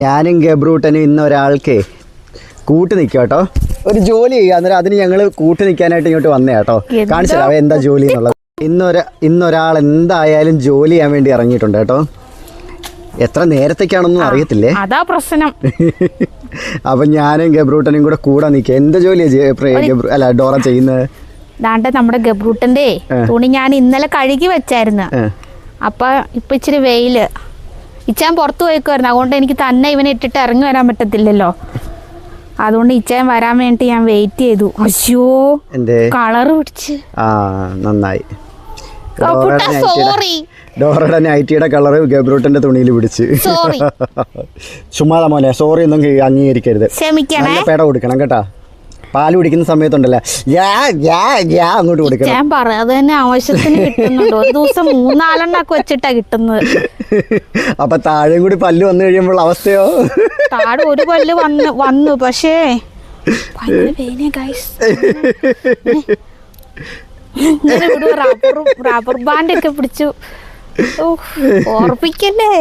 ഞാനും ഗബ്രൂട്ടനും ഇന്ന് ഒരാൾക്ക് കൂട്ട് നിൽക്കുക കേട്ടോ. ഒരു ജോലി ചെയ്യുക. അന്നേരം അതിന് ഞങ്ങൾ കൂട്ട് നിൽക്കാനായിട്ട് ഇങ്ങോട്ട് വന്നേ കേട്ടോ. അവ എന്താ ജോലി എന്നുള്ളത്. ഇന്നൊരു ഇന്നൊരാൾ എന്തായാലും ജോലി ചെയ്യാൻ വേണ്ടി ഇറങ്ങിയിട്ടുണ്ട് കേട്ടോ. എത്ര നേരത്തേക്കാണെന്നും അറിയത്തില്ലേ? അതാ പ്രശ്നം. അപ്പൊ ഞാനും ഗബ്രൂട്ടനും കൂടെ കൂടെ നിൽക്കുക. എന്ത് ജോലിയാണ് അല്ല ഡോറ ചെയ്യുന്നത്? ദാണ്ട് നമ്മുടെ ഗബ്രൂട്ടന്റെ തുണി ഞാൻ ഇന്നലെ കഴുകി വെച്ചായിരുന്നു. അപ്പൊ ഇപ്പൊ ഇച്ചിരി വെയിൽ. ഇച്ചാൻ പുറത്തു പോയിക്കുമായിരുന്നു അതുകൊണ്ട് എനിക്ക് തന്നെ ഇവനെ ഇട്ടിട്ട് ഇറങ്ങി വരാൻ പറ്റത്തില്ലല്ലോ. അതുകൊണ്ട് ഇച്ചാൻ വരാൻ വേണ്ടി ഞാൻ വെയിറ്റ് ചെയ്തു. അയ്യോ കളർ പിടിച്ച്. ആ നന്നായി. സോറി ഡോറയുടെ നൈറ്റിയുടെ കളറ് ഗബ്രൂട്ടന്റെ തുണിയിൽ പിടിച്ച്. സോറി ചുമ്മാതാ മോനെ സോറി ഒന്നും അംഗീകരിക്കരുത്. പേട കൊടുക്കണം കേട്ടാ. പാൽ കുടിക്കുന്ന സമയത്തുണ്ടല്ലേ? യാ യാ യാ അങ്ങോട്ട് കൊടുക്കണം. ഞാൻ പറയാതെ തന്നെ ആവശ്യത്തിന് കിട്ടുന്നുണ്ടോ. ഒരു ദിവസം മൂന്നാലെണ്ണൊക്കെ വെച്ചിട്ടാ കിട്ടുന്നത്. അപ്പൊ താഴെ കൂടി പല്ല് വന്നു കഴിയുമ്പോൾ അവസ്ഥയോ? താഴെ ഒരു പല്ല് വന്നു വന്നു പക്ഷേ റബ്ബർ ബാൻഡ് ഒക്കെ പിടിച്ചു. ഓർപ്പിക്കല്ലേ?